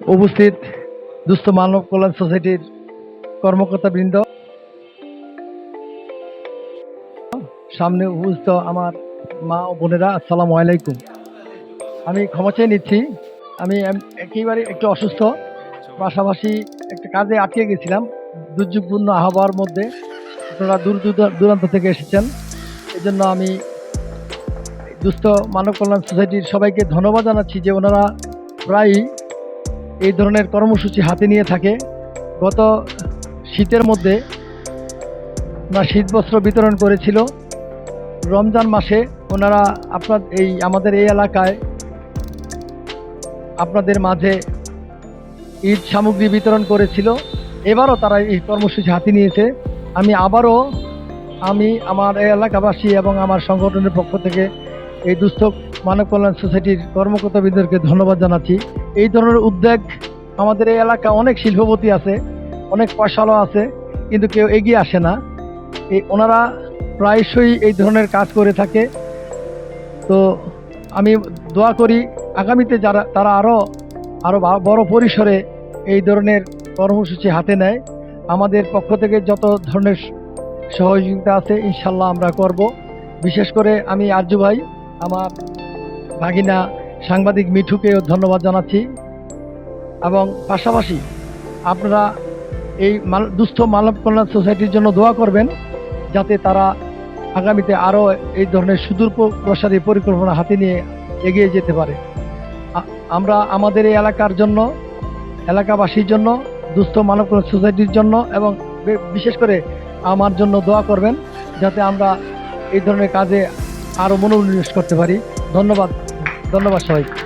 উপস্থিত দুস্থ মানব কল্যাণ সোসাইটির কর্মকর্তাবৃন্দ সামনে উপস্থিত আমার মা ও বোনেরা, আসসালামু আলাইকুম। আমি ক্ষমা চেয়ে নিচ্ছি। আমি একেবারে একটু অসুস্থ, পাশাপাশি একটা কাজে আটকে গেছিলাম। দুর্যোগপূর্ণ আবহাওয়ার মধ্যে আপনারা দূর দূর- দূরান্ত থেকে এসেছেন। এজন্য আমি দুস্থ মানব কল্যাণ সোসাইটির সবাইকে ধন্যবাদ জানাচ্ছি যে ওনারা প্রায়ই এই ধরনের কর্মসূচি হাতে নিয়ে থাকে। গত শীতের মধ্যে ওনারা শীত বস্ত্র বিতরণ করেছিল। রমজান মাসে ওনারা আপনার এই আমাদের এই এলাকায় আপনাদের মাঝে ঈদ সামগ্রী বিতরণ করেছিল। এবারও তারা এই কর্মসূচি হাতে নিয়েছে। আমি আবারও আমি আমার এই এলাকাবাসী এবং আমার সংগঠনের পক্ষ থেকে এই দুস্থ মানব কল্যাণ সোসাইটির কর্মকর্তাবৃন্দকে ধন্যবাদ জানাচ্ছি। এই ধরনের উদ্যোগ আমাদের এই এলাকা অনেক শিল্পপতি আছে, অনেক পয়সালো আছে, কিন্তু কেউ এগিয়ে আসে না। এই ওনারা প্রায়শই এই ধরনের কাজ করে থাকে। তো আমি দোয়া করি আগামীতে যারা, তারা আরও আরও বড় পরিসরে এই ধরনের কর্মসূচি হাতে নেয়। আমাদের পক্ষ থেকে যত ধরনের সহযোগিতা আছে, ইনশাল্লাহ আমরা করব। বিশেষ করে আমি আর্য ভাই, আমার ভাগিনা সাংবাদিক মিঠুকেও ধন্যবাদ জানাচ্ছি। এবং পাশাপাশি আপনারা এই মাল- দুস্থ মানব কল্যাণ সোসাইটির জন্য দোয়া করবেন, যাতে তারা আগামীতে আরও এই ধরনের সুদূর প্রসারী পরিকল্পনা হাতে নিয়ে এগিয়ে যেতে পারে। আমরা আমাদের এই এলাকার জন্য, এলাকাবাসীর জন্য, দুস্থ মানব কল্যাণ সোসাইটির জন্য এবং বিশেষ করে আমার জন্য দোয়া করবেন, যাতে আমরা এই ধরনের কাজে আরও মনোনিবেশ করতে পারি। ধন্যবাদ। ধন্যবাদ সবাইকে